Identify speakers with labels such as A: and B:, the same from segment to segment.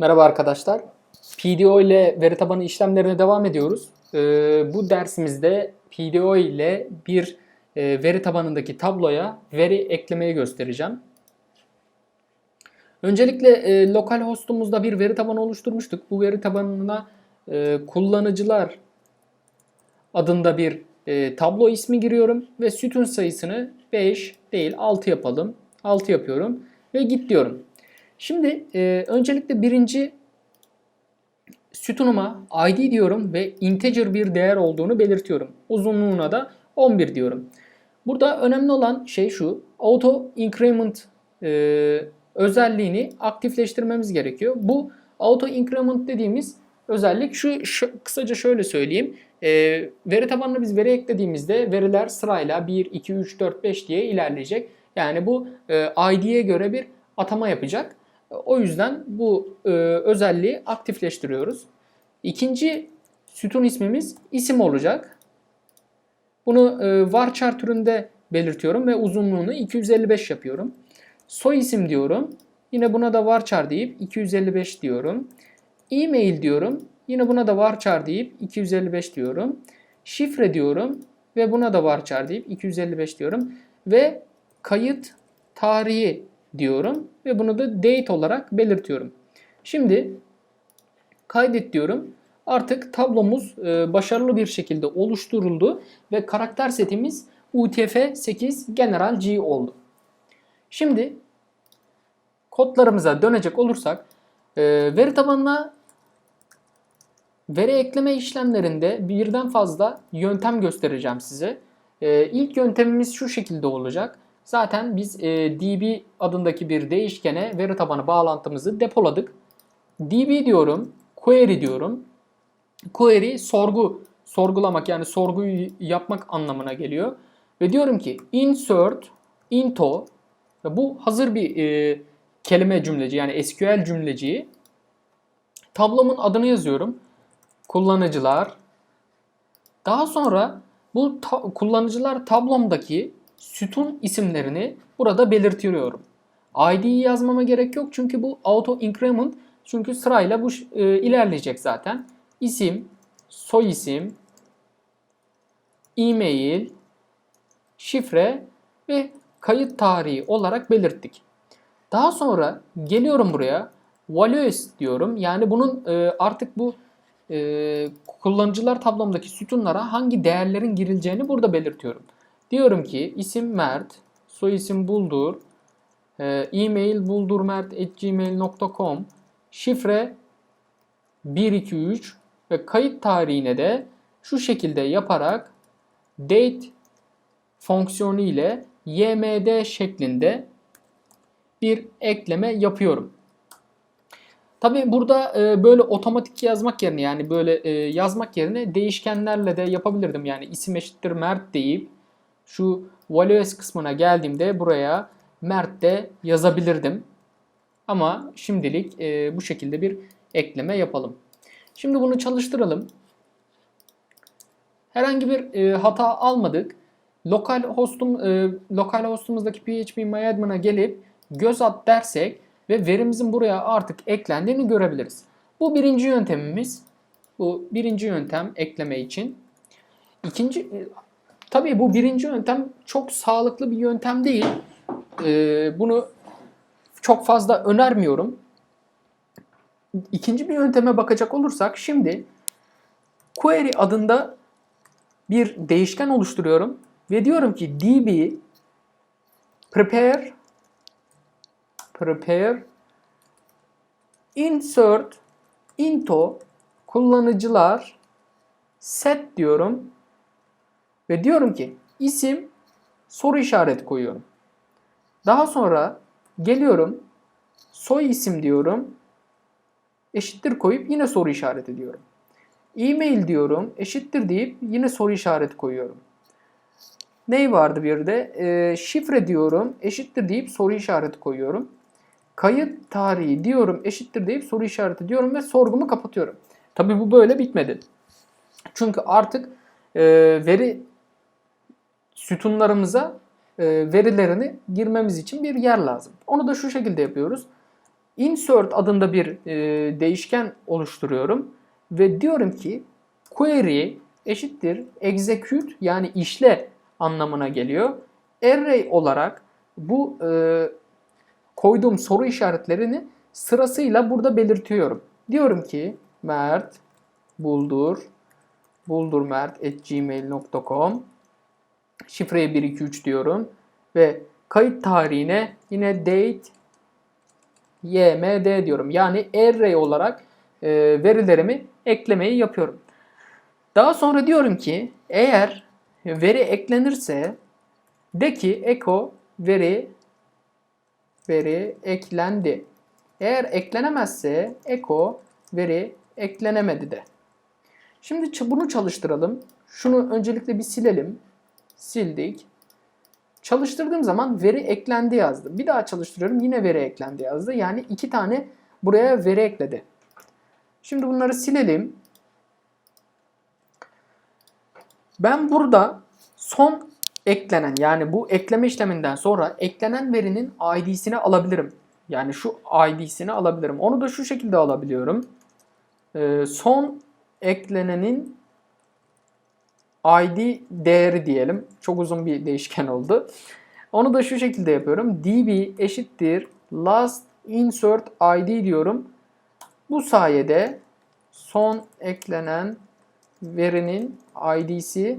A: Merhaba arkadaşlar. PDO ile veri tabanı işlemlerine devam ediyoruz. Ee, bu dersimizde PDO ile bir e, veri tabanındaki tabloya veri eklemeyi göstereceğim. Öncelikle e, lokal hostumuzda bir veri tabanı oluşturmuştuk. Bu veri tabanına e, kullanıcılar adında bir tablo ismi giriyorum ve sütun sayısını 5 değil 6 yapalım. 6 yapıyorum ve git diyorum. Şimdi e, öncelikle birinci sütunuma id diyorum ve integer bir değer olduğunu belirtiyorum. Uzunluğuna da 11 diyorum. Burada önemli olan şey şu. Auto increment e, özelliğini aktifleştirmemiz gerekiyor. Bu auto increment dediğimiz özellik şu, şu kısaca şöyle söyleyeyim. E, veri tabanına biz veri eklediğimizde veriler sırayla 1, 2, 3, 4, 5 diye ilerleyecek. Yani bu e, ID'ye göre bir atama yapacak. O yüzden bu e, özelliği aktifleştiriyoruz. İkinci sütun ismimiz isim olacak. Bunu e, varchar türünde belirtiyorum ve uzunluğunu 255 yapıyorum. Soy isim diyorum. Yine buna da varchar deyip 255 diyorum. E-mail diyorum. Yine buna da varchar deyip 255 diyorum. Şifre diyorum ve buna da varchar deyip 255 diyorum. Ve kayıt tarihi diyorum ve bunu da date olarak belirtiyorum. Şimdi kaydet diyorum. Artık tablomuz e, başarılı bir şekilde oluşturuldu ve karakter setimiz UTF-8 General G oldu. Şimdi kodlarımıza dönecek olursak e, veri tabanına veri ekleme işlemlerinde birden fazla yöntem göstereceğim size. E, ilk yöntemimiz şu şekilde olacak. Zaten biz e, db adındaki bir değişkene veri tabanı bağlantımızı depoladık. db diyorum, query diyorum. Query sorgu, sorgulamak yani sorguyu yapmak anlamına geliyor. Ve diyorum ki insert into ve bu hazır bir e, kelime cümleci yani SQL cümleciği. Tablomun adını yazıyorum. Kullanıcılar. Daha sonra bu ta- kullanıcılar tablomdaki sütun isimlerini burada belirtiyorum. ID'yi yazmama gerek yok çünkü bu auto increment çünkü sırayla bu e, ilerleyecek zaten. İsim, soy isim, e-mail, şifre ve kayıt tarihi olarak belirttik. Daha sonra geliyorum buraya values diyorum. Yani bunun e, artık bu e, kullanıcılar tablomdaki sütunlara hangi değerlerin girileceğini burada belirtiyorum. Diyorum ki isim Mert, soy isim Buldur, e, e-mail buldurmert.gmail.com, şifre 123 ve kayıt tarihine de şu şekilde yaparak date fonksiyonu ile ymd şeklinde bir ekleme yapıyorum. Tabi burada e, böyle otomatik yazmak yerine yani böyle e, yazmak yerine değişkenlerle de yapabilirdim. Yani isim eşittir Mert deyip şu values kısmına geldiğimde buraya Mert de yazabilirdim. Ama şimdilik e, bu şekilde bir ekleme yapalım. Şimdi bunu çalıştıralım. Herhangi bir e, hata almadık. Lokal hostum e, lokal hostumuzdaki phpMyAdmin'a gelip göz at dersek ve verimizin buraya artık eklendiğini görebiliriz. Bu birinci yöntemimiz. Bu birinci yöntem ekleme için. İkinci tabii bu birinci yöntem çok sağlıklı bir yöntem değil. E, bunu çok fazla önermiyorum. İkinci bir yönteme bakacak olursak şimdi query adında bir değişken oluşturuyorum ve diyorum ki db prepare prepare insert into kullanıcılar set diyorum ve diyorum ki isim soru işareti koyuyorum. Daha sonra geliyorum soy isim diyorum eşittir koyup yine soru işareti diyorum. E-mail diyorum eşittir deyip yine soru işareti koyuyorum. Ney vardı bir de? E, şifre diyorum eşittir deyip soru işareti koyuyorum. Kayıt tarihi diyorum eşittir deyip soru işareti diyorum ve sorgumu kapatıyorum. Tabi bu böyle bitmedi. Çünkü artık e, veri sütunlarımıza e, verilerini girmemiz için bir yer lazım. Onu da şu şekilde yapıyoruz. insert adında bir e, değişken oluşturuyorum ve diyorum ki query eşittir execute yani işle anlamına geliyor. Array olarak bu e, koyduğum soru işaretlerini sırasıyla burada belirtiyorum. Diyorum ki Mert buldur buldurmert@gmail.com şifreye 123 diyorum ve kayıt tarihine yine date ymd diyorum. Yani array olarak e, verilerimi eklemeyi yapıyorum. Daha sonra diyorum ki eğer veri eklenirse de ki echo veri veri eklendi. Eğer eklenemezse echo veri eklenemedi de. Şimdi bunu çalıştıralım. Şunu öncelikle bir silelim. Sildik. Çalıştırdığım zaman veri eklendi yazdı. Bir daha çalıştırıyorum yine veri eklendi yazdı. Yani iki tane buraya veri ekledi. Şimdi bunları silelim. Ben burada son eklenen yani bu ekleme işleminden sonra eklenen verinin ID'sini alabilirim. Yani şu ID'sini alabilirim. Onu da şu şekilde alabiliyorum. Ee, son eklenenin ID değeri diyelim. Çok uzun bir değişken oldu. Onu da şu şekilde yapıyorum. db eşittir last insert id diyorum. Bu sayede son eklenen verinin id'si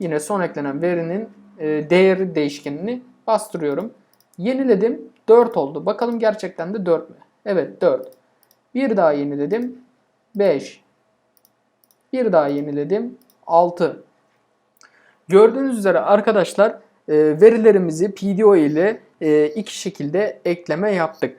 A: yine son eklenen verinin e, değeri değişkenini bastırıyorum. Yeniledim. 4 oldu. Bakalım gerçekten de 4 mü? Evet 4. Bir daha yeniledim. 5. Bir daha yeniledim. 6. Gördüğünüz üzere arkadaşlar e, verilerimizi PDO ile e, iki şekilde ekleme yaptık.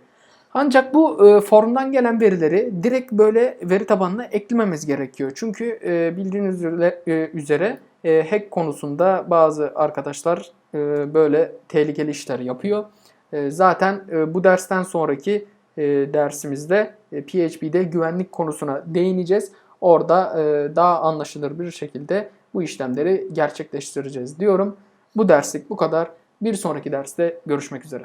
A: Ancak bu e, formdan gelen verileri direkt böyle veri tabanına eklememiz gerekiyor. Çünkü e, bildiğiniz üzere, e, üzere e, hack konusunda bazı arkadaşlar e, böyle tehlikeli işler yapıyor. E, zaten e, bu dersten sonraki e, dersimizde e, PHP'de güvenlik konusuna değineceğiz. Orada e, daha anlaşılır bir şekilde bu işlemleri gerçekleştireceğiz diyorum. Bu derslik bu kadar. Bir sonraki derste görüşmek üzere.